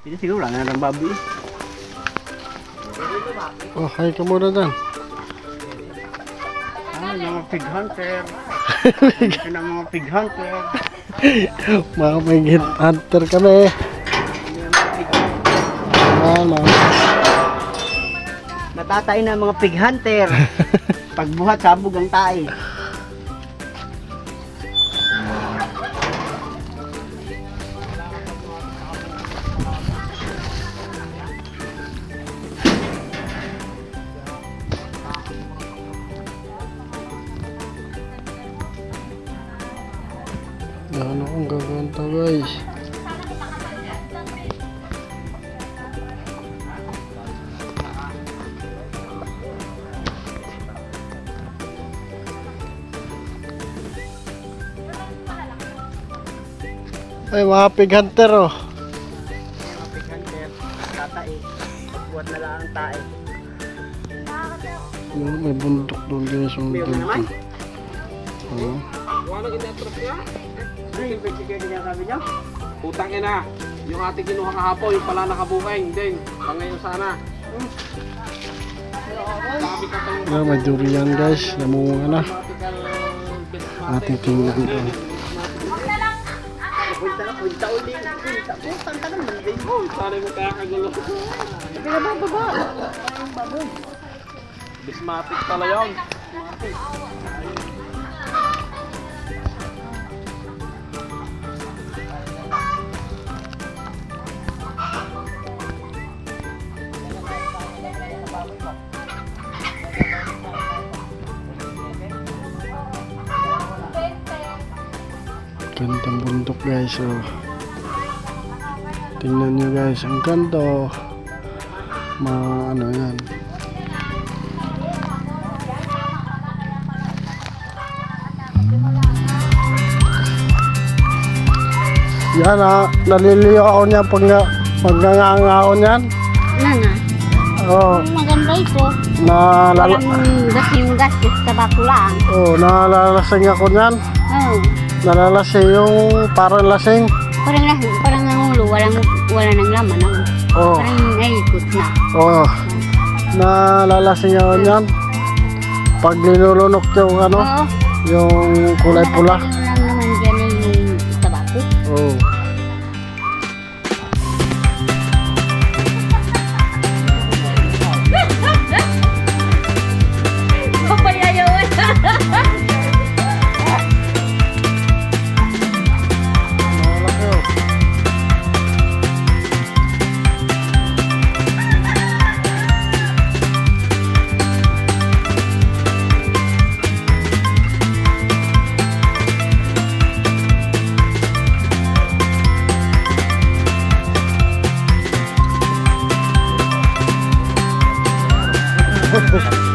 Hindi siguro wala na ng baboy. Oh, hi ka muna dyan. Ah, mga pig hunter. Ito na mga pig hunter. Mga hit hunter kami. Mga Natatay na mga pig hunter. Pagbuhat, sabog ang tae. Ano kung gagawin to guys? Ay, mga pig hunter oh. Mga pig hunter, tatae. Pagbuhat na lang ang tae. May bundok doon guys. May una naman. Walang inatras niya. Ano yung pig chicken niya sabi niya? Putang ina. Yung ating kinuha kahapon, yung pala nakabuhay. Hindi. Pang ngayon sana. Ka itong Yan, guys. Namunga na. Ating tingnan doon. Punta na, punta uli. Punta, punta, ang tagal man din. Sana mo kaya kagulo. Pinabababa. Ang baboy. Bismatic pala yun. Gandang bundok guys. Oh. Tingnan nyo guys. Ang ganda. oh. Mga ano yan. Yan ah, naliliyo ako niya pag, pag nangangaon yan. Nana, Oh, maganda ito. nalala, Walang gasing gastos sa bato lang. oh, nalalasing ako niyan. Oo. Nalalasing yung parang lasing. Parang lang, parang nangulo, walang, wala nang laman. Ang, Oh, Parang naikot na. oh, nalalasing ako niyan. Pag linulunok yung ano, Oo. yung kulay pula. Ano lang naman dyan yung tabako. Oh. 多？